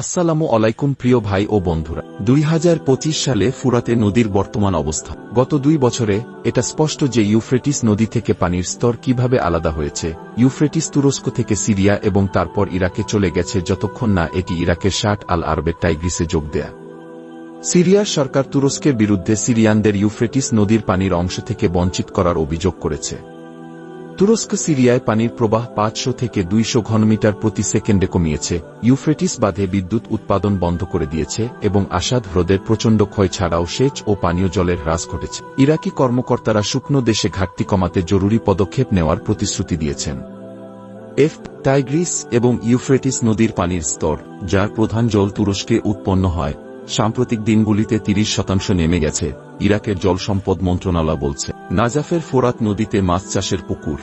আসসালামু আলাইকুম প্রিয় ভাই ও বন্ধুরা। দুই হাজার পঁচিশ সালে ফুরাতে নদীর বর্তমান অবস্থা। গত দুই বছরে এটা স্পষ্ট যে ইউফ্রেটিস নদী থেকে পানির স্তর কীভাবে আলাদা হয়েছে, ইউফ্রেটিস তুরস্ক থেকে সিরিয়া এবং তারপর ইরাকে চলে গেছে যতক্ষণ না এটি ইরাকের ষাট আল আরবের টাইগ্রিসে যোগ দেয়া। সিরিয়ার সরকার তুরস্কের বিরুদ্ধে সিরিয়ানদের ইউফ্রেটিস নদীর পানির অংশ থেকে বঞ্চিত করার অভিযোগ করেছে। তুরস্ক সিরিয়ায় পানির প্রবাহ পাঁচশো থেকে দুইশো ঘনমিটার প্রতি সেকেন্ডে কমিয়েছে। ইউফ্রেটিস বাঁধে বিদ্যুৎ উৎপাদন বন্ধ করে দিয়েছে এবং আসাদ হ্রদের প্রচণ্ড ক্ষয় ছাড়াও সেচ ও পানীয় জলের হ্রাস ঘটেছে। ইরাকি কর্মকর্তারা শুকনো দেশে ঘাটতি কমাতে জরুরি পদক্ষেপ নেওয়ার প্রতিশ্রুতি দিয়েছেন। এফ, টাইগ্রিস এবং ইউফ্রেটিস নদীর পানির স্তর, যার প্রধান জল তুরস্কে উৎপন্ন হয় সাম্প্রতিক দিনগুলিতে তিরিশ শতাংশ নেমে গেছে, ইরাকের জল সম্পদ মন্ত্রণালয় বলছে। নাজাফের ফোরাত নদীতে মাছ চাষের পুকুর।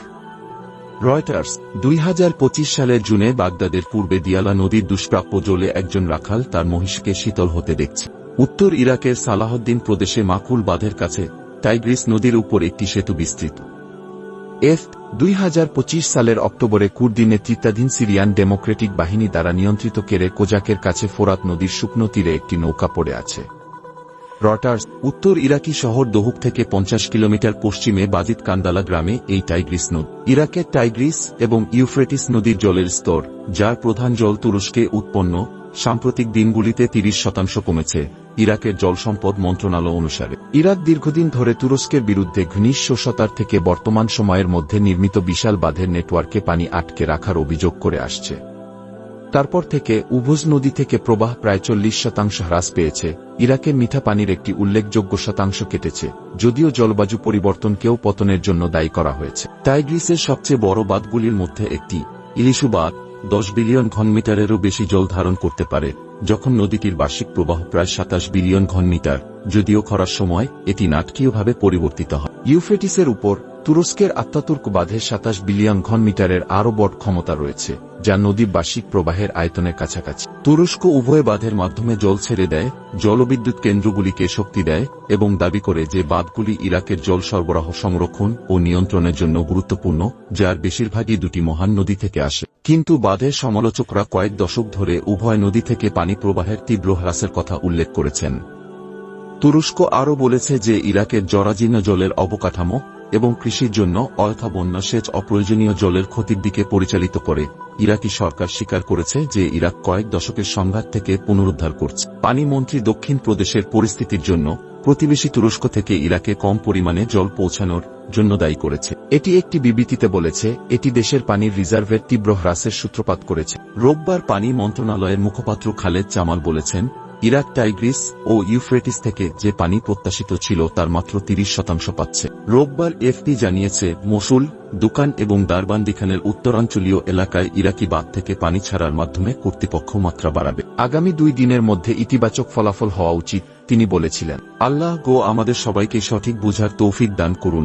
রয়টার্স, দুই হাজার পঁচিশ সালের জুনে বাগদাদের পূর্বে দিয়ালা নদীর দুষ্প্রাপ্য জলে একজন রাখাল তার মহিষকে শীতল হতে দেখছে। উত্তর ইরাকের সালাহদ্দিন প্রদেশে মাকুল বাঁধের কাছে টাইগ্রিস নদীর উপর একটি সেতু বিস্তৃত। এফ, দুই হাজার পঁচিশ সালের অক্টোবরে কুর্দি নেতৃত্বাধীন সিরিয়ান ডেমোক্রেটিক বাহিনী দ্বারা নিয়ন্ত্রিত কেরে কোজাকের কাছে ফোরাত নদীর শুকনো তীরে একটি নৌকা পড়ে আছে। রটার্স, উত্তর ইরাকি শহর দহুক থেকে পঞ্চাশ কিলোমিটার পশ্চিমে বাজিত কান্দালা গ্রামে এই টাইগ্রিস নদ ইরাকের টাইগ্রিস এবং ইউফ্রেটিস নদীর জলের স্তর, যার প্রধান জল তুরস্কে উৎপন্ন, সাম্প্রতিক দিনগুলিতে তিরিশ শতাংশ কমেছে। ইরাকের জল সম্পদ মন্ত্রণালয় অনুসারে, ইরাক দীর্ঘদিন ধরে তুরস্কের বিরুদ্ধে ঘনিষ্ঠ শতার থেকে বর্তমান সময়ের মধ্যে নির্মিত বিশাল বাঁধের নেটওয়ার্কে পানি আটকে রাখার অভিযোগ করে আসছে। তারপর থেকে উভজ নদী থেকে প্রবাহ প্রায় চল্লিশ শতাংশ হ্রাস পেয়েছে ইরাকের মিঠা পানির একটি উল্লেখযোগ্য শতাংশ কেটেছে, যদিও জলবায়ু পরিবর্তনকেও পতনের জন্য দায়ী করা হয়েছে। টাইগ্রিসের সবচেয়ে বড় বাঁধগুলির মধ্যে একটি, ইলিশু বাঁধ, দশ বিলিয়ন ঘনমিটারেরও বেশি জল ধারণ করতে পারে যখন নদীটির বার্ষিক প্রবাহ প্রায় সাতাশ বিলিয়ন ঘনমিটার যদিও খরার সময় এটি নাটকীয়ভাবে পরিবর্তিত হয়। ইউফ্রেটিসের উপর তুরস্কের আত্মাতুর্ক বাঁধে সাতাশ বিলিয়ন ঘনমিটারের আরও বড় ক্ষমতা রয়েছে, যা নদীর বার্ষিক প্রবাহের আয়তনের কাছাকাছি। তুরস্ক উভয় বাঁধের মাধ্যমে জল ছেড়ে দেয়, জলবিদ্যুৎ কেন্দ্রগুলিকে শক্তি দেয় এবং দাবি করে যে বাঁধগুলি ইরাকের জল সরবরাহ সংরক্ষণ ও নিয়ন্ত্রণের জন্য গুরুত্বপূর্ণ, যার বেশিরভাগই দুটি মহান নদী থেকে আসে। কিন্তু বাঁধের সমালোচকরা কয়েক দশক ধরে উভয় নদী থেকে পানি প্রবাহের তীব্র হ্রাসের কথা উল্লেখ করেছেন। তুরস্ক আরও বলেছে যে ইরাকের জরাজীর্ণ জলের অবকাঠামো এবং কৃষির জন্য অয়থা বন্যা সেচ অপ্রয়োজনীয় জলের ক্ষতির দিকে পরিচালিত করে। ইরাকি সরকার স্বীকার করেছে যে ইরাক কয়েক দশকের সংঘাত থেকে পুনরুদ্ধার করছে। পানি মন্ত্রী দক্ষিণ প্রদেশের পরিস্থিতির জন্য প্রতিবেশী তুরস্ক থেকে ইরাকে কম পরিমাণে জল পৌঁছানোর জন্য দায়ী করেছে। এটি একটি বিবৃতিতে বলেছে, এটি দেশের পানির রিজার্ভের তীব্র হ্রাসের সূত্রপাত করেছে। রোববার পানি মন্ত্রণালয়ের মুখপাত্র খালেদ জামাল বলেছেন ইরাক টাইগ্রিস ও ইউফ্রেটিস থেকে যে পানি প্রত্যাশিত ছিল তার মাত্র তিরিশ শতাংশ পাচ্ছে। রোববার এফপি জানিয়েছে মসুল দোকান এবং দারবান্দিখানের উত্তরাঞ্চলীয় এলাকায় ইরাকি বাঁধ থেকে পানি ছাড়ার মাধ্যমে কর্তৃপক্ষ মাত্রা বাড়াবে। আগামী দুই দিনের মধ্যে ইতিবাচক ফলাফল হওয়া উচিত, তিনি বলেছিলেন। আল্লাহ গো আমাদের সবাইকে সঠিক বুঝার তৌফিক দান করুন।